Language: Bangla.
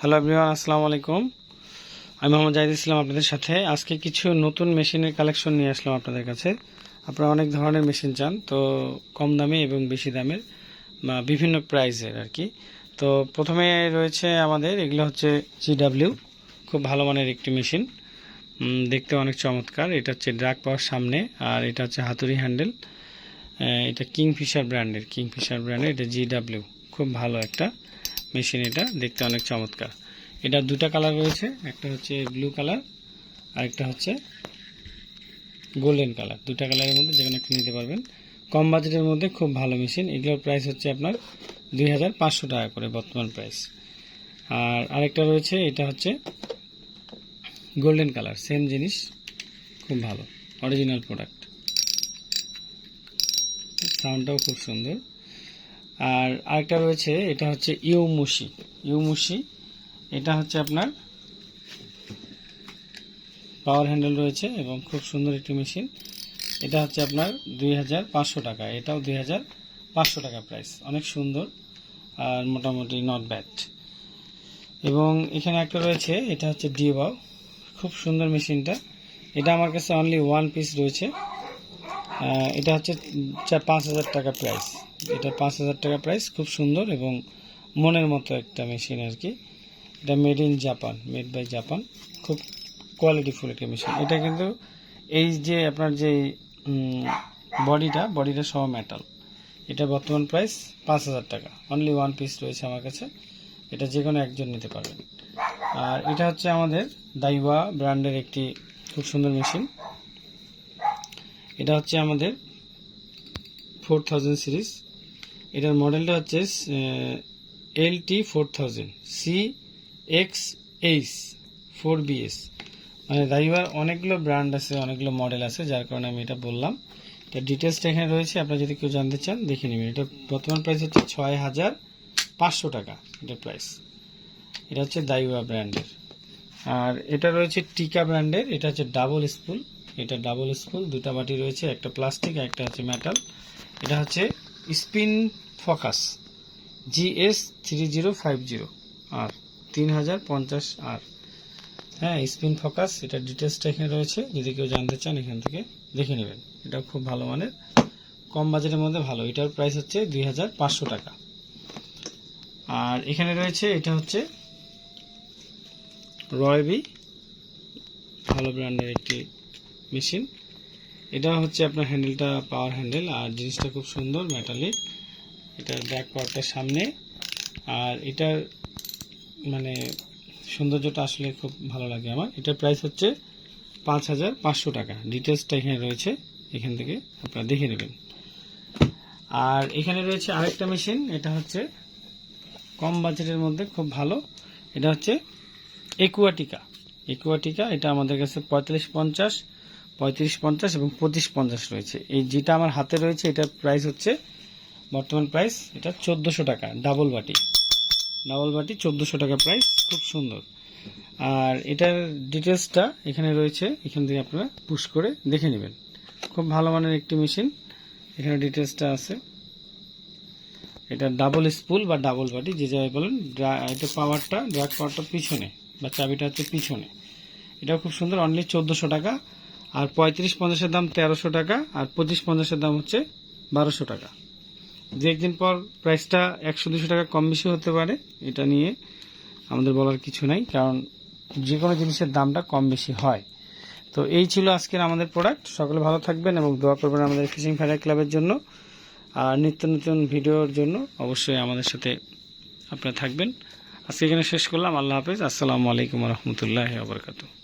হ্যালো এভরিওয়ান, আসসালামু আলাইকুম। আমি মোহাম্মদ জাহিদ ইসলাম আপনাদের সাথে। আজকে কিছু নতুন মেশিনের কালেকশন নিয়ে আসলাম আপনাদের কাছে। আপনারা অনেক ধরনের মেশিন চান, তো কম দামে এবং বেশি দামের, বা বিভিন্ন প্রাইসের আর কি। তো প্রথমে রয়েছে আমাদের, এগুলো হচ্ছে জিডাব্লিউ খুব ভালো মানের একটি মেশিন। দেখতে অনেক চমৎকার। এটা হচ্ছে ড্রাগ পাওয়ার সামনে, আর এটা হচ্ছে হাতুড়ি হ্যান্ডেল। এটা কিংফিশার ব্র্যান্ডের কিংফিশার ব্র্যান্ডের এটা জিডাব্লিউ খুব ভালো একটা। মেশিন এটা, দেখতে অনেক চমৎকার। এটা দুটা কালার রয়েছে, একটা হচ্ছে ব্লু কালার আর একটা হচ্ছে গোল্ডেন কালার। দুটা কালারের মধ্যে যেখানে একটা নিতে পারবেন। কম বাজেটের মধ্যে খুব ভালো মেশিন, এগুলোর প্রাইস হচ্ছে আপনার দুই হাজার পাঁচশো টাকা করে বর্তমান প্রাইস। আর আরেকটা রয়েছে, এটা হচ্ছে গোল্ডেন কালার, সেম জিনিস, খুব ভালো, অরিজিনাল প্রোডাক্ট। সাউন্ডটাও খুব সুন্দর। আর আরেকটা রয়েছে, এটা হচ্ছে ইউমুশি। ইউমুশি, এটা হচ্ছে আপনার পাওয়ার হ্যান্ডেল রয়েছে এবং খুব সুন্দর একটি মেশিন এটা হচ্ছে আপনার দুই হাজার পাঁচশো টাকা, এটাও দুই হাজার পাঁচশো টাকা প্রাইস অনেক সুন্দর আর মোটামুটি নট ব্যাড এবং এখানে একটা রয়েছে, এটা হচ্ছে ডিওয়াও খুব সুন্দর মেশিনটা এটা আমার কাছে অনলি ওয়ান পিস রয়েছে। এটা হচ্ছে পাঁচ হাজার টাকা প্রাইস এটা পাঁচ হাজার টাকা প্রাইস খুব সুন্দর এবং মনের মতো একটা মেশিন আর কি। এটা made in Japan made by Japan খুব কোয়ালিটিফুল একটা মেশিন এটা কিন্তু এই যে আপনার যে বডিটা বডিটা সহ মেটাল এটা বর্তমান প্রাইস পাঁচ হাজার টাকা। অনলি ওয়ান পিস রয়েছে আমার কাছে। এটা যে কোনো একজন নিতে পারবেন। আর এটা হচ্ছে আমাদের দাইওয়া ব্র্যান্ডের একটি খুব সুন্দর মেশিন এটা হচ্ছে আমাদের ফোর থাউজেন্ড সিরিজ এটার মডেলটা হচ্ছে L T four thousand C X H four BS মানে দাইবার অনেকগুলো ব্র্যান্ড আছে, অনেকগুলো মডেল আছে, যার কারণে আমি এটা বললাম। এটা ডিটেলসটা এখানে রয়েছে, আপনারা যদি কেউ জানতে চান, দেখে নেবেন। এটা বর্তমান প্রাইস হচ্ছে ছয় হাজার পাঁচশো টাকা এটার প্রাইস এটা হচ্ছে দাইওয়া ব্র্যান্ডের আর এটা রয়েছে টিকা ব্র্যান্ডের এটা হচ্ছে ডাবল স্পুল এটা ডাবল স্পুল দুটা বাটি রয়েছে, একটা প্লাস্টিক একটা হচ্ছে মেটাল এটা হচ্ছে spin focus GS three zero five zero আর তিন হাজার পঞ্চাশ আর হ্যাঁ স্পিন ফোকাস এটা ডিটেলসটা এখানে রয়েছে। যদি কেউ জানতে চান, এখান থেকে দেখে নেবেন। এটা খুব ভালো মানের, কম বাজেটের মধ্যে ভালো। এটার প্রাইস হচ্ছে দুই হাজার পাঁচশো টাকা। আর এখানে রয়েছে, এটা হচ্ছে রয়বি, ভালো ব্র্যান্ডের একটি মেশিন। এটা হচ্ছে আপনার হ্যান্ডেলটা পাওয়ার হ্যান্ডেল আর জিনিসটা খুব সুন্দর মেটালিক এটার ব্যাক পাওয়ারটা সামনে। আর এটার মানে সৌন্দর্যটা আসলে খুব ভালো লাগে আমার। এটার প্রাইস হচ্ছে পাঁচ হাজার পাঁচশো টাকা। ডিটেলসটা এখানে রয়েছে। এখান থেকে আপনারা দেখে নেবেন। আর এখানে রয়েছে আরেকটা মেশিন। এটা হচ্ছে কম বাজেটের মধ্যে খুব ভালো। এটা হচ্ছে একুয়াটিকা একুয়াটিকা এটা আমাদের কাছে পঁয়তাল্লিশ পঞ্চাশ। পঁয়ত্রিশ পঞ্চাশ এবং পঁচিশ পঞ্চাশ রয়েছে। এই যেটা আমার হাতে রয়েছে, এটার প্রাইস হচ্ছে, বর্তমান প্রাইস এটা চোদ্দোশো টাকা ডাবল বাটি। ডাবল বাটি, চোদ্দোশো টাকা প্রাইস খুব সুন্দর। আর এটার ডিটেলসটা এখানে রয়েছে, এখান থেকে আপনারা পুশ করে দেখে নেবেন। খুব ভালো মানের একটি মেশিন এখানে ডিটেলসটা আছে। এটা ডাবল স্পুল বা ডাবল বাটি, যে যাই বলেন এটা পাওয়ারটা ড্রাগ পাওয়ারটা পিছনে, বা চাবিটা হচ্ছে পিছনে। এটাও খুব সুন্দর অনলি চোদ্দোশো টাকা। আর পঁয়ত্রিশ পঞ্চাশের দাম তেরোশো টাকা, আর পঁচিশ পঞ্চাশের দাম হচ্ছে বারোশো টাকা। যে একদিন পর প্রাইসটা একশো দুশো টাকা কম বেশি হতে পারে, এটা নিয়ে আমাদের বলার কিছু নাই, কারণ যে কোনো জিনিসের দামটা কম বেশি হয়। তো এই ছিল আজকের আমাদের প্রোডাক্ট সকলে ভালো থাকবেন এবং দোয়া করবেন আমাদের ফিশিং ফায়ার ক্লাবের জন্য। আর নিত্য নতুন ভিডিওর জন্য অবশ্যই আমাদের সাথে আপনারা থাকবেন। আজকে এখানে শেষ করলাম। আল্লাহ হাফেজ। আসসালামু আলাইকুম রহমতুল্লাহ আবরকাতু